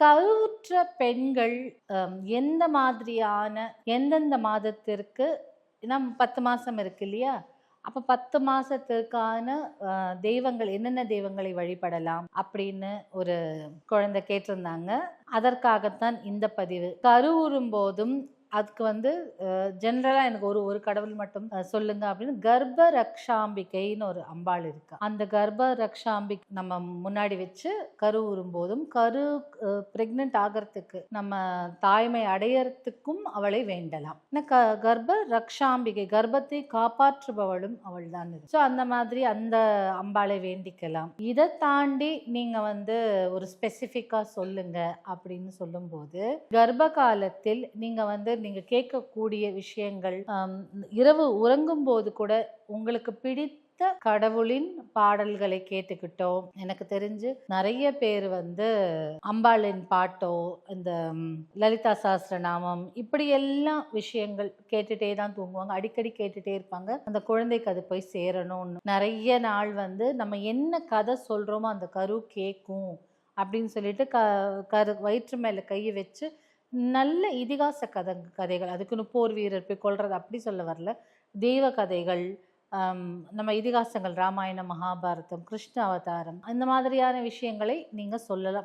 கருவுற்ற பெண்கள் எந்த மாதிரியான எந்தெந்த மாதத்திற்கு நம் பத்து மாதம் இருக்கு இல்லையா? அப்போ பத்து மாதத்திற்கான தெய்வங்கள் என்னென்ன தெய்வங்களை வழிபடலாம் அப்படின்னு ஒரு குழந்தை கேட்டிருந்தாங்க. அதற்காகத்தான் இந்த பதிவு. கருவுறும் போதும் அதுக்கு வந்து ஜென்ரலாக எனக்கு ஒரு ஒரு கடவுள் மட்டும் சொல்லுங்க அப்படின்னு கர்ப்ப ரக்ஷாம்பிகைன்னு ஒரு அம்பாள் இருக்கு. அந்த கர்ப்ப ரக்ஷாம்பி நம்ம முன்னாடி வச்சு கரு உறும்போதும் கரு பிரெக்னென்ட் ஆகிறதுக்கு நம்ம தாய்மை அடையறதுக்கும் அவளை வேண்டலாம். க கர்ப்ப ரக்ஷாம்பிகை கர்ப்பத்தை காப்பாற்றுபவளும் அவள் தான் ஸோ அந்த மாதிரி அந்த அம்பாளை வேண்டிக்கலாம். இதை தாண்டி நீங்க வந்து ஒரு ஸ்பெசிஃபிக்காக சொல்லுங்க அப்படின்னு சொல்லும்போது கர்ப்ப காலத்தில் நீங்க வந்து நீங்கள் கேட்கக்கூடிய விஷயங்கள் இரவு உறங்கும் போது கூட உங்களுக்கு பிடித்த கடவுளின் பாடல்களை கேட்டுக்கிட்டோம். எனக்கு தெரிஞ்சு நிறைய பேர் வந்து அம்பாளின் பாட்டோ இந்த லலிதா சாஸ்திரநாமம் இப்படி எல்லாம் விஷயங்கள் கேட்டுட்டே தான் தூங்குவாங்க. அடிக்கடி கேட்டுட்டே இருப்பாங்க. அந்த குழந்தைக்கு அது போய் சேரணும்னு. நிறைய நாள் வந்து நம்ம என்ன கதை சொல்றோமோ அந்த கரு கேட்கும் அப்படின்னு சொல்லிட்டு க கரு வயிற்று மேலே கையை வச்சு நல்ல இதிகாச கதை கதைகள். அதுக்குன்னு போர் வீரர் போய் கொள்றது அப்படி சொல்ல வரல. தெய்வ கதைகள் நம்ம இதிகாசங்கள் ராமாயணம் மகாபாரதம் கிருஷ்ண அவதாரம் அந்த மாதிரியான விஷயங்களை நீங்கள் சொல்லலாம்.